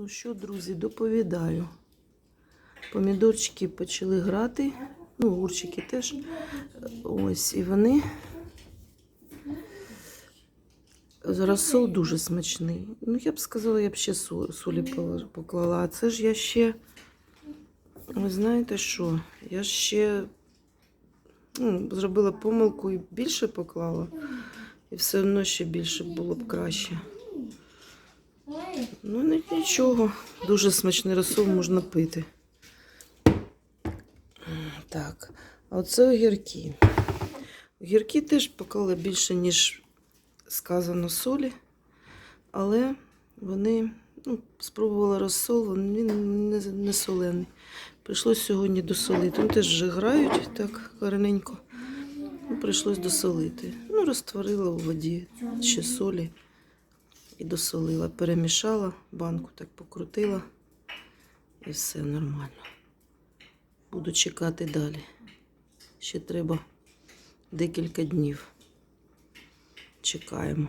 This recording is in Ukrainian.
Ну що, друзі, доповідаю. Помідорчики почали грати. Ну, огурчики теж. Ось, і вони. Розсол дуже смачний. Ну, я б сказала, я б ще солі поклала. А це ж я ще. Ви знаєте що? Я ще ну, зробила помилку і більше поклала. І все одно ще більше було б краще. Ну, ні- нічого. Дуже смачний розсол можна пити. Так, а оце огірки. Огірки теж поклали більше, ніж сказано солі, але вони ну, спробувала розсол, він не, не солений. Прийшлось сьогодні досолити. Вони теж грають так гарненько. Ну, прийшлось досолити. Ну, розтворила у воді ще солі і досолила. Перемішала, банку так покрутила і все нормально. Буду чекати далі. Ще треба декілька днів. Чекаємо.